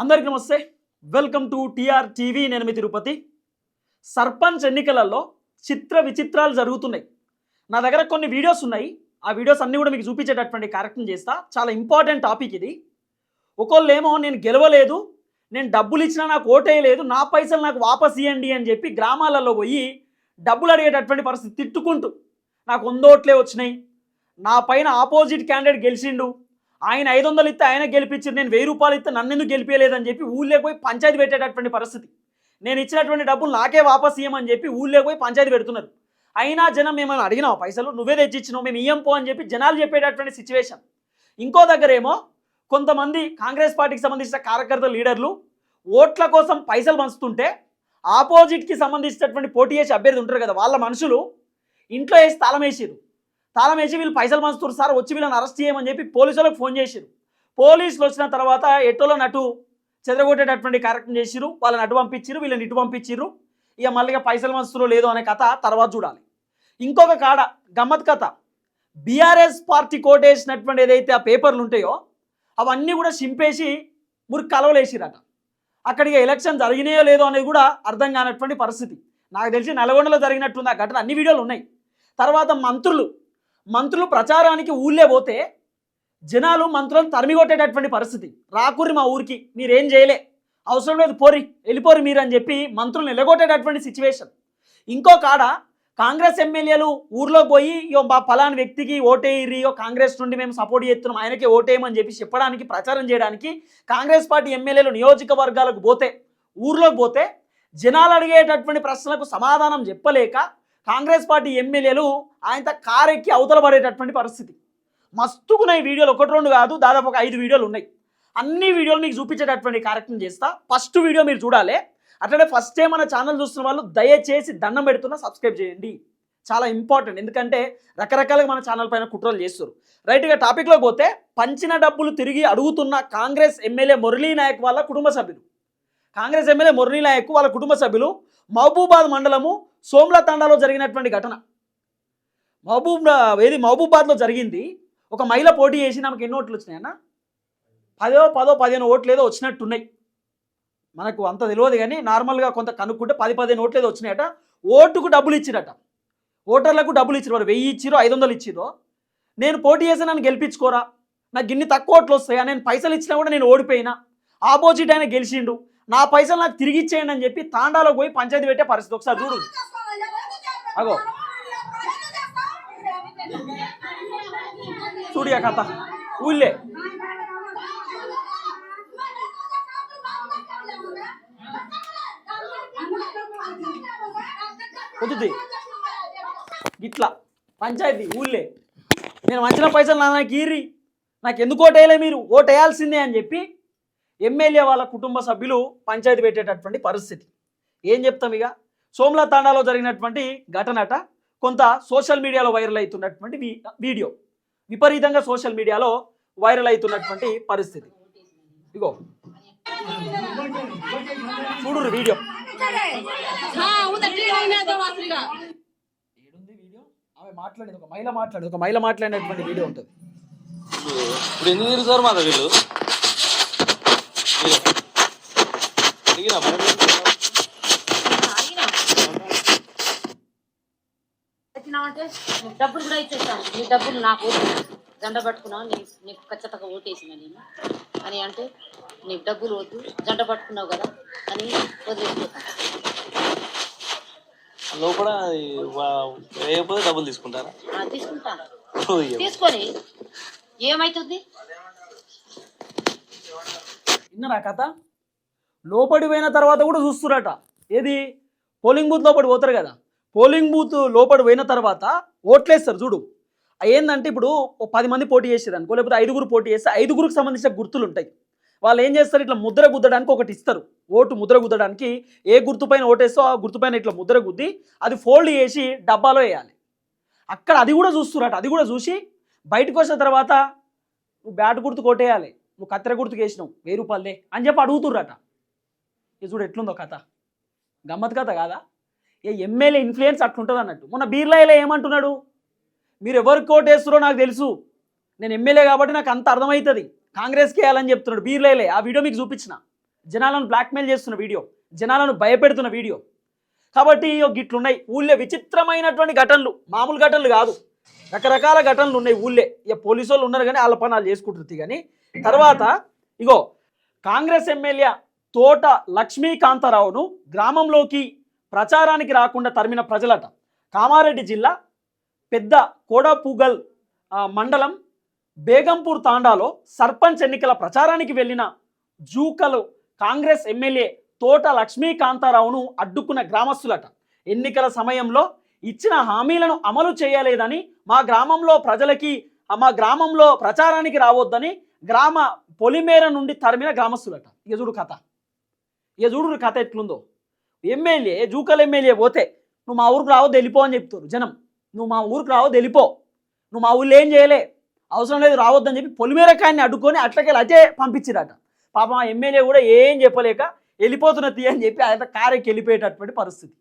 అందరికీ నమస్తే. Welcome to TR TV నేను మీ తిరుపతి. సర్పంచ్ ఎన్నికలలో చిత్ర విచిత్రాలు జరుగుతున్నాయి. నా దగ్గర కొన్ని వీడియోస్ ఉన్నాయి. ఆ వీడియోస్ అన్నీ కూడా మీకు చూపించేటటువంటి కార్యక్రమం చేస్తా. చాలా ఇంపార్టెంట్ టాపిక్ ఇది. ఒకళ్ళేమో నేను గెలవలేదు నేను డబ్బులు ఇచ్చినా నాకు ఓటేయలేదు నా పైసలు నాకు వాపస్ ఇవ్వండి అని చెప్పి గ్రామాలలో పోయి డబ్బులు అడిగేటటువంటి పరిస్థితి తిట్టుకుంటూ నాకు వంద ఓట్లే వచ్చినాయి. నా పైన ఆపోజిట్ క్యాండిడేట్ గెలిచిండు. ఆయన ఐదు వందలు ఇస్తే ఆయన గెలిపించింది నేను వెయ్యి రూపాయలు ఇస్తే నన్ను ఎందుకు గెలిపించలేదని చెప్పి ఊళ్ళో పోయి పంచాయతీ పెట్టేటటువంటి పరిస్థితి. నేను ఇచ్చినటువంటి డబ్బులు నాకే వాపస్ ఇవ్వమని చెప్పి ఊళ్ళో పోయి పంచాయతీ పెడుతున్నారు. అయినా జనం మిమ్మల్ని అడిగినావు పైసలు? నువ్వే తెచ్చిచ్చినావు మేము ఇయ్యం పో అని చెప్పి జనాలు చెప్పేటటువంటి సిచ్యువేషన్ ఇంకో దగ్గర ఏమో కొంతమంది కాంగ్రెస్ పార్టీకి సంబంధించిన కార్యకర్త లీడర్లు ఓట్ల కోసం పైసలు పంచుతుంటే ఆపోజిట్కి సంబంధించినటువంటి పోటీ చేసి అభ్యర్థి ఉంటారు కదా వాళ్ళ మనుషులు ఇంట్లో వేసి తాళం వేసిరు తాళం వేసి వీళ్ళు పైసలు పంచుతారు సార్ వచ్చి వీళ్ళని అరెస్ట్ చేయమని చెప్పి పోలీసులకు ఫోన్ చేసిరు పోలీసులు వచ్చిన తర్వాత ఎట్టోలో నటు చెదరగొట్టేటటువంటి కార్యక్రమం చేసిరు వాళ్ళని అటు పంపించారు వీళ్ళని ఇటు పంపించారు ఇక మళ్ళీ ఇక పైసలు పంచుతారో లేదో అనే కథ తర్వాత చూడాలి. ఇంకొక కాడ గమ్మత్ కథ. బీఆర్ఎస్ పార్టీ కోటేసినటువంటి ఏదైతే ఆ పేపర్లు ఉంటాయో అవన్నీ కూడా చింపేసి మురికి కలవలేసిరట అక్కడికి ఎలక్షన్ జరిగినాయో లేదో అనేది కూడా అర్థం కానటువంటి పరిస్థితి. నాకు తెలిసి నల్గొండలో జరిగినట్టుంది ఆ ఘటన. అన్ని వీడియోలు ఉన్నాయి. తర్వాత మంత్రులు మంత్రులు ప్రచారానికి ఊళ్ళే పోతే జనాలు మంత్రులను తరిమిగొట్టేటటువంటి పరిస్థితి. రాకుర్రి మా ఊరికి మీరేం చేయలే. అవసరం లేదు పోరి వెళ్ళిపోరి మీరు అని చెప్పి మంత్రులు నిలగొట్టేటటువంటి సిచ్యువేషన్ ఇంకో కాడ కాంగ్రెస్ ఎమ్మెల్యేలు ఊర్లో పోయి ఇయో మా ఫలాని వ్యక్తికి ఓటేయిరి ఇయో కాంగ్రెస్ నుండి మేము సపోర్ట్ చేస్తున్నాం ఆయనకే ఓటేయమని చెప్పి చెప్పడానికి ప్రచారం చేయడానికి కాంగ్రెస్ పార్టీ ఎమ్మెల్యేలు నియోజకవర్గాలకు పోతే ఊర్లోకి పోతే జనాలు అడిగేటటువంటి ప్రశ్నలకు సమాధానం చెప్పలేక కాంగ్రెస్ పార్టీ ఎమ్మెల్యేలు ఆయనతో కారెక్కి అవతల పడేటటువంటి పరిస్థితి. మస్తుకున్న ఈ వీడియోలు. ఒకటి రెండు కాదు దాదాపు ఒక ఐదు వీడియోలు ఉన్నాయి. అన్ని వీడియోలు మీకు చూపించేటటువంటి కార్యక్రమం చేస్తా. ఫస్ట్ వీడియో మీరు చూడాలి. అట్లనే ఫస్ట్ టైం మన ఛానల్ చూస్తున్న వాళ్ళు దయచేసి దండం పెడుతున్నా సబ్స్క్రైబ్ చేయండి. చాలా ఇంపార్టెంట్. ఎందుకంటే రకరకాలుగా మన ఛానల్ పైన కుట్రలు చేస్తారు. రైట్గా టాపిక్లో పోతే పంచిన డబ్బులు తిరిగి అడుగుతున్న కాంగ్రెస్ ఎమ్మెల్యే మురళీ నాయక్ వాళ్ళ కుటుంబ సభ్యులు. కాంగ్రెస్ ఎమ్మెల్యే మురళీ నాయక్ వాళ్ళ కుటుంబ సభ్యులు మహబూబాద్ మండలము సోమ్లా తండాలో జరిగినటువంటి ఘటన. మహబూబ్ ఏది మహబూబాద్లో జరిగింది. ఒక మహిళ పోటీ చేసి నాకు ఎన్ని ఓట్లు వచ్చినాయన్న? పదో పదో పదిహేను ఓట్లు ఏదో వచ్చినట్టున్నాయి. మనకు అంత తెలియదు కానీ నార్మల్గా కొంత కనుక్కుంటే పది పదిహేను ఓట్లు ఏదో వచ్చినాయట. ఓటుకు డబ్బులు ఇచ్చిరట. ఓటర్లకు డబ్బులు ఇచ్చిరు. వారు వెయ్యి ఇచ్చిరో ఐదు వందలు ఇచ్చిరో. నేను పోటీ చేసి నన్ను గెలిపించుకోరా. నాకు ఇన్ని తక్కువ ఓట్లు వస్తాయా? నేను పైసలు ఇచ్చినా కూడా నేను ఓడిపోయినా. ఆపోజిట్ ఆయన గెలిచిండు. నా పైసలు నాకు తిరిగి ఇచ్చేయండి అని చెప్పి తాండాలో పోయి పంచాయతీ పెట్టే పరిస్థితి. ఒకసారి చూడు. అగో చూడియా కథ. ఊళ్ళే. కుదుది ఇట్లా పంచాయతీ ఊళ్ళే. నేను మంచిన పైసలు నా నాకు ఈరి నాకు ఎందుకు ఓటేయలే మీరు? ఓటేయాల్సిందే అని చెప్పి ఎమ్మెల్యే వాళ్ళ కుటుంబ సభ్యులు పంచాయతీ పెట్టేటటువంటి పరిస్థితి. ఏం చెప్తాం ఇక? సోమ్లా తాండాలో జరిగినటువంటి ఘటనట కొంత సోషల్ మీడియాలో వైరల్ అవుతున్నటువంటి వీడియో. విపరీతంగా సోషల్ మీడియాలో వైరల్ అవుతున్నటువంటి పరిస్థితి. ఇగో. చూడు వీడియో. మాట్లాడేది ఒక మహిళ మాట్లాడేది ఒక మహిళ మాట్లాడినటువంటి వీడియో ఉంటుంది. ఇప్పుడు ఎందుకు తిరుగుతారు వీళ్ళు? నీకు డబ్బులు కూడా ఇచ్చేస్తాను నీ డబ్బులు నాకు. జెండా పట్టుకున్నావు నీ నీకు ఖచ్చితంగా ఓటేసిన నేను. అని అంటే నీకు డబ్బులు వద్దు జెండ పట్టుకున్నావు కదా అని వదిలేసిపోతాను. లోపల వేయకపోతే డబ్బులు తీసుకుంటారా? ఆ, తీసుకుంటాను. తీసుకొని ఏమవుతుంది విన్నరా కథ? లోపడి పోయిన తర్వాత కూడా చూస్తురట ఏది? పోలింగ్ బూత్ లోపడి పోతారు కదా. పోలింగ్ బూత్ లోపడి పోయిన తర్వాత ఓట్లేస్తారు చూడు. ఏంటంటే ఇప్పుడు ఓ పది మంది పోటీ చేసేది అనుకో లేకపోతే ఐదుగురు పోటీ చేస్తే ఐదుగురికి సంబంధించిన గుర్తులు ఉంటాయి వాళ్ళు ఏం చేస్తారు? ఇట్లా ముద్ర గుద్దడానికి ఒకటి ఇస్తారు. ఓటు ముద్ర గుద్దడానికి ఏ గుర్తుపైన ఓటేస్తో ఆ గుర్తుపైన ఇట్లా ముద్ర గుద్ది అది ఫోల్డ్ చేసి డబ్బాలో వేయాలి. అక్కడ అది కూడా చూస్తురట అది కూడా చూసి బయటకు వచ్చిన తర్వాత నువ్వు బ్యాట్ గుర్తు కొట్టేయాలి నువ్వు కత్తెర గుర్తుకు వేసినావు వెయ్యి రూపాయలే అని చెప్పి అడుగుతుర్రట. ఇది చూడు ఎట్లుందో కథ. గమ్మత్ కథ కాదా? ఏ ఎమ్మెల్యే ఇన్ఫ్లుయెన్స్ అట్లుంటుంది అన్నట్టు మొన్న బీర్లాయిలో ఏమంటున్నాడు? మీరు ఎవరికి కోటేస్తారో నాకు తెలుసు. నేను ఎమ్మెల్యే కాబట్టి నాకు అంత అర్థమవుతుంది. కాంగ్రెస్కి వేయాలని చెప్తున్నాడు బీర్లైలే ఆ వీడియో మీకు చూపించిన. జనాలను బ్లాక్మెయిల్ చేస్తున్న వీడియో. జనాలను భయపెడుతున్న వీడియో. కాబట్టి గిట్లున్నాయి. ఊళ్ళో విచిత్రమైనటువంటి ఘటనలు. మామూలు ఘటనలు కాదు. రకరకాల ఘటనలు ఉన్నాయి ఊళ్ళే. ఇక పోలీసు వాళ్ళు ఉన్నారు కానీ వాళ్ళ పనాలు చేసుకుంటుంది కానీ తర్వాత ఇగో కాంగ్రెస్ ఎమ్మెల్యే తోట లక్ష్మీకాంతారావును గ్రామంలోకి ప్రచారానికి రాకుండా తరిమిన ప్రజలట. కామారెడ్డి జిల్లా పెద్ద కోడపూగల్ మండలం బేగంపూర్ తాండాలో సర్పంచ్ ఎన్నికల ప్రచారానికి వెళ్ళిన జూకలు కాంగ్రెస్ ఎమ్మెల్యే తోట లక్ష్మీకాంతారావును అడ్డుకున్న గ్రామస్తులట. ఎన్నికల సమయంలో ఇచ్చిన హామీలను అమలు చేయలేదని మా గ్రామంలో ప్రజలకి మా గ్రామంలో ప్రచారానికి రావద్దని గ్రామ పొలిమేర నుండి తరిమిన గ్రామస్తులట. ఇక కథ. ఇక కథ ఎట్లుందో. ఎమ్మెల్యే జూకల్ ఎమ్మెల్యే పోతే నువ్వు మా ఊరికి రావద్దు వెళ్ళిపో అని చెప్తారు జనం. నువ్వు మా ఊరికి రావద్దు వెళ్ళిపో. నువ్వు మా ఊళ్ళో ఏం చేయలే. అవసరం లేదు రావద్దని చెప్పి పొలిమేరకాయన్ని అడ్డుకొని అట్లకెళ్ళి అటే పంపించిరట. పాపం ఆ ఎమ్మెల్యే కూడా ఏం చెప్పలేక వెళ్ళిపోతున్న తీ అని చెప్పి ఆయన కారెక్కి వెళ్ళిపోయేటటువంటి పరిస్థితి.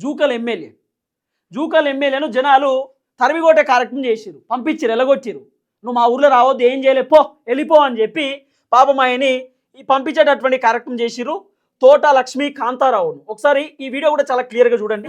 జూకల్ ఎమ్మెల్యే జూకల్ ఎమ్మెల్యేను జనాలు తరిమిగొట్టే కార్యక్రమం చేసిరు పంపించిరు ఎలగొట్టిరు నువ్వు మా ఊర్లో రావద్దు ఏం చేయలే పో వెళ్ళిపో అని చెప్పి పాపం ఆయన్ని ఈ పంపించేటటువంటి కార్యక్రమం చేసిరు తోట లక్ష్మీ కాంతారావును. ఒకసారి ఈ వీడియో కూడా చాలా క్లియర్గా చూడండి.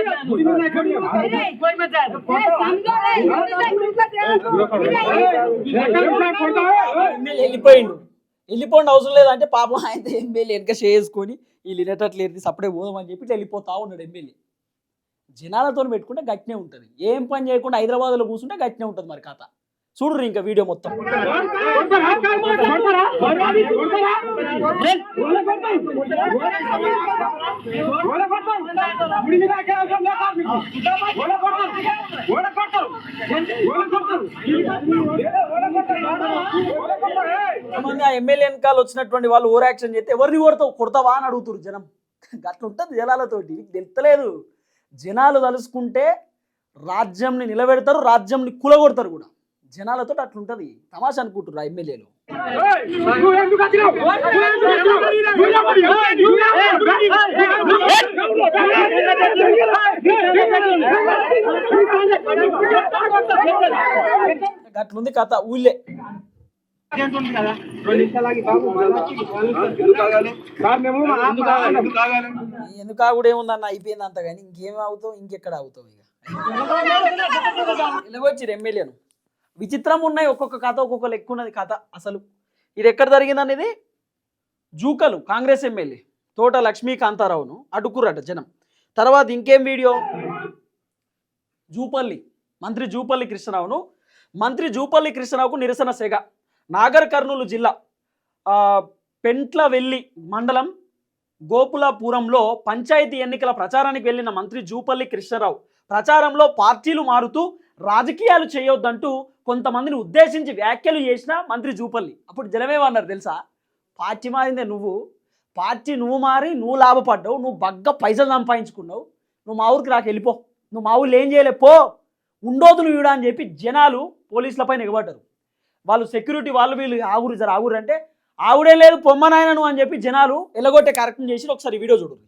వెళ్ళిపోయిండు. వెళ్ళిపోండి అవసరం లేదంటే పాపం ఆయన ఎమ్మెల్యే వెనక చేసుకొని వీళ్ళు వినేటట్లేదు సప్పుడే పోదామని చెప్పి ఇట్లా వెళ్ళిపోతా ఉన్నాడు ఎమ్మెల్యే జనాలతో పెట్టుకుంటే గట్టినే ఉంటుంది. ఏం పని చేయకుండా హైదరాబాద్లో కూర్చుంటే గట్టినే ఉంటుంది మరి కథ. చూడరు ఇంకా వీడియో మొత్తం. ఎమ్మెల్యే వెనకాల వచ్చినటువంటి వాళ్ళు ఓవర్ యాక్షన్ చేస్తే ఎవరిని కొడతావు? కొడతావా అని అడుగుతారు జనం. అట్లా ఉంటుంది జనాలతోటి. నీకు తెలుస్తలేదు జనాలు తలుసుకుంటే రాజ్యంని నిలబెడతారు రాజ్యంని కులగొడతారు కూడా. జనాలతో అట్లుంటది. తమాషా అనుకుంటున్నారు ఎమ్మెల్యేలు. అట్లుంది కథ ఊళ్ళే. ఎందుకు ఆగుడు ఏముందన్న? అయిపోయింది అంత కానీ ఇంకేం అవుతావు ఇంకెక్కడ అవుతావు ఇక? ఇలాగొచ్చిరు ఎమ్మెల్యేను. విచిత్రం ఉన్నాయి ఒక్కొక్క కథ ఒక్కొక్క లెక్క ఉన్నది కథ అసలు. ఇది ఎక్కడ జరిగింది అనేది జూకలు కాంగ్రెస్ ఎమ్మెల్యే తోట లక్ష్మీకాంతారావును అడ్డుకుర్రట జనం. తర్వాత ఇంకేం వీడియో? జూపల్లి మంత్రి జూపల్లి కృష్ణరావును. మంత్రి జూపల్లి కృష్ణరావుకు నిరసన సెగ. నాగర్ కర్నూలు జిల్లా పెంట్లవెల్లి మండలం గోపులాపురంలో పంచాయతీ ఎన్నికల ప్రచారానికి వెళ్ళిన మంత్రి జూపల్లి కృష్ణరావు ప్రచారంలో పార్టీలు మారుతూ రాజకీయాలు చేయొద్దంటూ కొంతమందిని ఉద్దేశించి వ్యాఖ్యలు చేసిన మంత్రి జూపల్లి. అప్పుడు జనమేమన్నారు తెలుసా? పార్టీ మారిందే నువ్వు. పార్టీ నువ్వు మారి నువ్వు లాభపడ్డావు. నువ్వు బగ్గ పైసలు సంపాదించుకున్నావు. నువ్వు మా ఊరికి రాక వెళ్ళిపో. నువ్వు మా ఊళ్ళో ఏం చేయలే పో. ఉండోదు నువ్వు అని చెప్పి జనాలు పోలీసులపై ఎగబడ్డారు. వాళ్ళు సెక్యూరిటీ వాళ్ళు వీళ్ళు ఆగురు జర ఆగురు అంటే ఆవిడే లేదు పొమ్మనాయన నువ్వు అని చెప్పి జనాలు ఎలగొట్టే కార్యక్రమం చేసి ఒకసారి వీడియో చూడరు.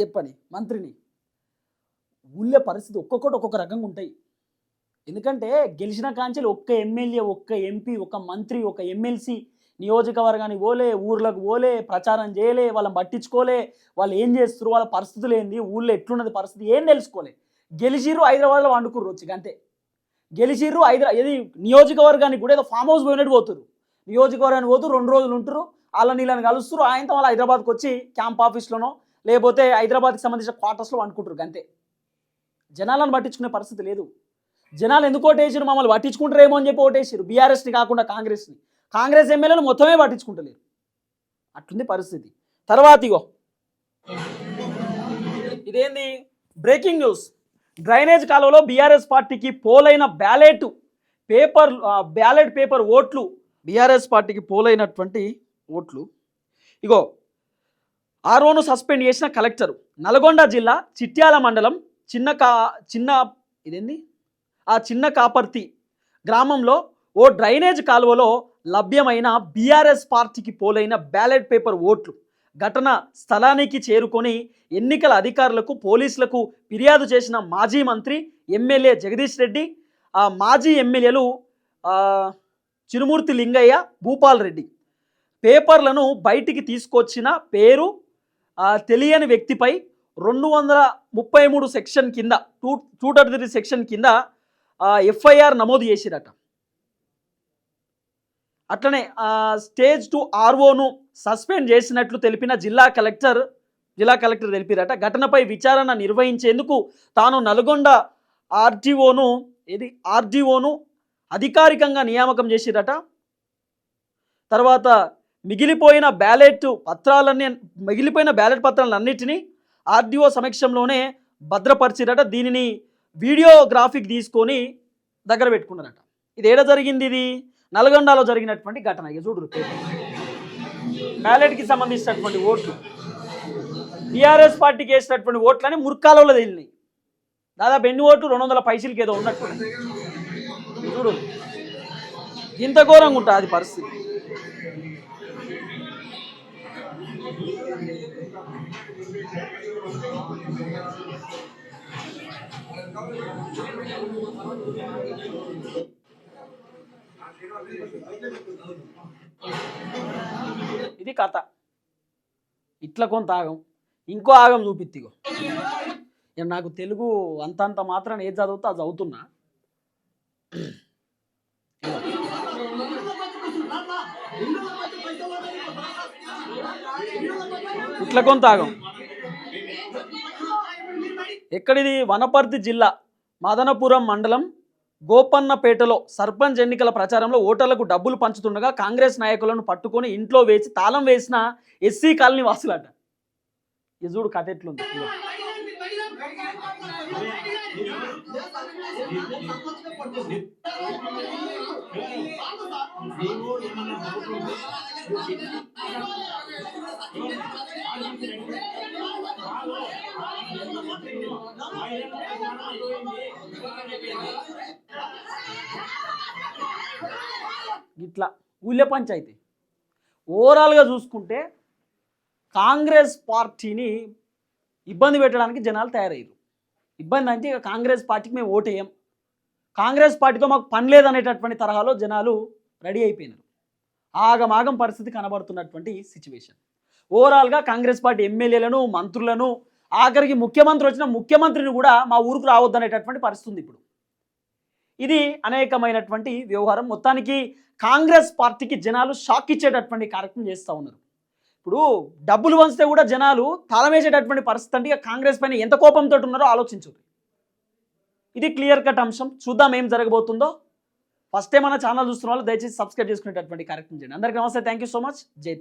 చెప్పని మంత్రిని. ఊళ్ళో పరిస్థితి ఒక్కొక్కటి ఒక్కొక్క రకంగా ఉంటాయి. ఎందుకంటే గెలిచిన కాంచెలు ఒక్క ఎమ్మెల్యే ఒక్క ఎంపీ ఒక మంత్రి ఒక ఎమ్మెల్సీ నియోజకవర్గానికి పోలే ఊర్లకు పోలే ప్రచారం చేయలే వాళ్ళని పట్టించుకోలే వాళ్ళు ఏం చేస్తారు వాళ్ళ పరిస్థితులు ఏంది ఊళ్ళో ఎట్లున్నది పరిస్థితి ఏం తెలుసుకోలే. గెలిచిర్రు హైదరాబాద్లో వండుకుర్రు వచ్చి అంతే గెలిచిర్రు హైదరా ఏది నియోజకవర్గానికి కూడా ఏదో ఫామ్ హౌస్ పోయినట్టు పోతురు నియోజకవర్గానికి పోతూ రెండు రోజులు ఉంటారు వాళ్ళని నీళ్ళని కలుస్తారు ఆయనతో వాళ్ళు హైదరాబాద్కి వచ్చి క్యాంప్ ఆఫీస్లోనో లేకపోతే హైదరాబాద్కి సంబంధించిన క్వార్టర్స్లో వండుకుంటారు అంతే జనాలను పట్టించుకునే పరిస్థితి లేదు. జనాలు ఎందుకు ఓటేసారు మమ్మల్ని? పట్టించుకుంటారేమో అని చెప్పి ఓటేసారు బీఆర్ఎస్ని కాకుండా కాంగ్రెస్ని. కాంగ్రెస్ ఎమ్మెల్యేలు మొత్తమే పట్టించుకుంటలేరు. అట్లుంది పరిస్థితి. తర్వాత ఇగో. ఇదేంది? Breaking news. డ్రైనేజ్ కాలువలో బీఆర్ఎస్ పార్టీకి పోలైన బ్యాలెట్ పేపర్ బ్యాలెట్ పేపర్ ఓట్లు. బీఆర్ఎస్ పార్టీకి పోలైనటువంటి ఓట్లు. ఇగో ఆరోను సస్పెండ్ చేసిన కలెక్టర్. నల్గొండ జిల్లా చిట్యాల మండలం చిన్న కా చిన్న ఇదేంది? ఆ చిన్న కాపర్తి గ్రామంలో ఓ డ్రైనేజ్ కాలువలో లభ్యమైన బీఆర్ఎస్ పార్టీకి పోలైన బ్యాలెట్ పేపర్ ఓట్లు ఘటన స్థలానికి చేరుకొని ఎన్నికల అధికారులకు పోలీసులకు ఫిర్యాదు చేసిన మాజీ మంత్రి ఎమ్మెల్యే జగదీష్ రెడ్డి ఆ మాజీ ఎమ్మెల్యేలు చిరుమూర్తి లింగయ్య భూపాల్ రెడ్డి. పేపర్లను బయటికి తీసుకొచ్చిన పేరు తెలియని వ్యక్తిపై రెండు వందల ముప్పై మూడు సెక్షన్ కింద two two thirty three section కింద ఎఫ్ఐఆర్ నమోదు చేసిరట. అట్లనే స్టేజ్ టూ ఆర్ఓను సస్పెండ్ చేసినట్లు తెలిపిన జిల్లా కలెక్టర్ జిల్లా కలెక్టర్ తెలిపిరట. ఘటనపై విచారణ నిర్వహించేందుకు తాను నల్గొండ ఆర్టీఓను ఇది ఆర్డీఓను అధికారికంగా నియామకం చేసిరట. తర్వాత మిగిలిపోయిన బ్యాలెట్ పత్రాలన్నీ మిగిలిపోయిన బ్యాలెట్ పత్రాలన్నింటినీ ఆర్డీఓ సమక్షంలోనే భద్రపరిచిరట. దీనిని వీడియోగ్రాఫిక్ తీసుకొని దగ్గర పెట్టుకున్నారట. ఇది ఏడ జరిగింది ఇది? నల్గొండలో జరిగినటువంటి ఘటన. ఇక చూడు బ్యాలెట్కి సంబంధించినటువంటి ఓట్లు. టీఆర్ఎస్ పార్టీకి వేసినటువంటి ఓట్లని ముర్కాలలో తేలినాయి. దాదాపు ఎన్ని ఓట్లు? రెండు వందల పైసలకి ఏదో ఉన్నట్టు చూడు ఇంత ఘోరంగా ఉంటుంది అది పరిస్థితి. ఇది కథ. ఇట్లా కొంత ఆగం. ఇంకో ఆగం చూపిత్తిగో. ఇక నాకు తెలుగు అంతంత మాత్రం ఏది చదువుతా అది చదువుతున్నా. ఇట్లా కొంత ఆగం. ఎక్కడిది? వనపర్తి జిల్లా మదనపురం మండలం గోపన్నపేటలో సర్పంచ్ ఎన్నికల ప్రచారంలో ఓటర్లకు డబ్బులు పంచుతుండగా కాంగ్రెస్ నాయకులను పట్టుకొని ఇంట్లో వేసి తాళం వేసిన ఎస్సీ కాలనీ వాసులట. యజుడు కథ ఎట్లుంది? ఏమన్నా ఇట్లా ఊళ్ళ పంచాయతీ. ఓవరాల్గా చూసుకుంటే కాంగ్రెస్ పార్టీని ఇబ్బంది పెట్టడానికి జనాలు తయారయ్యారు. ఇబ్బంది అంటే కాంగ్రెస్ పార్టీకి మేము ఓటేయం. కాంగ్రెస్ పార్టీతో మాకు పని లేదనేటటువంటి తరహాలో జనాలు రెడీ అయిపోయినారు. ఆగమాగం పరిస్థితి కనబడుతున్నటువంటి సిచ్యువేషన్. ఓవరాల్గా కాంగ్రెస్ పార్టీ ఎమ్మెల్యేలను మంత్రులను ఆఖరికి ముఖ్యమంత్రి వచ్చిన ముఖ్యమంత్రిని కూడా మా ఊరుకు రావద్దనేటటువంటి పరిస్థితి ఇప్పుడు. ఇది అనేకమైనటువంటి వ్యవహారం. మొత్తానికి కాంగ్రెస్ పార్టీకి జనాలు షాక్ ఇచ్చేటటువంటి కార్యక్రమం చేస్తూ ఉన్నారు. ఇప్పుడు డబ్బులు వంచితే కూడా జనాలు తాళమేసేటటువంటి పరిస్థితి అంటే కాంగ్రెస్ పైన ఎంత కోపంతో ఉన్నారో ఆలోచించు ఇది క్లియర్ కట్ అంశం. చూద్దాం ఏం జరగబోతుందో. ఫస్ట్ టైం మన ఛానల్ చూస్తున్న వాళ్ళు దయచేసి సబ్స్క్రైబ్ చేసుకునేటటువంటి కార్యక్రమం చేయండి. అందరికీ నమస్తే. Thank you so much. జై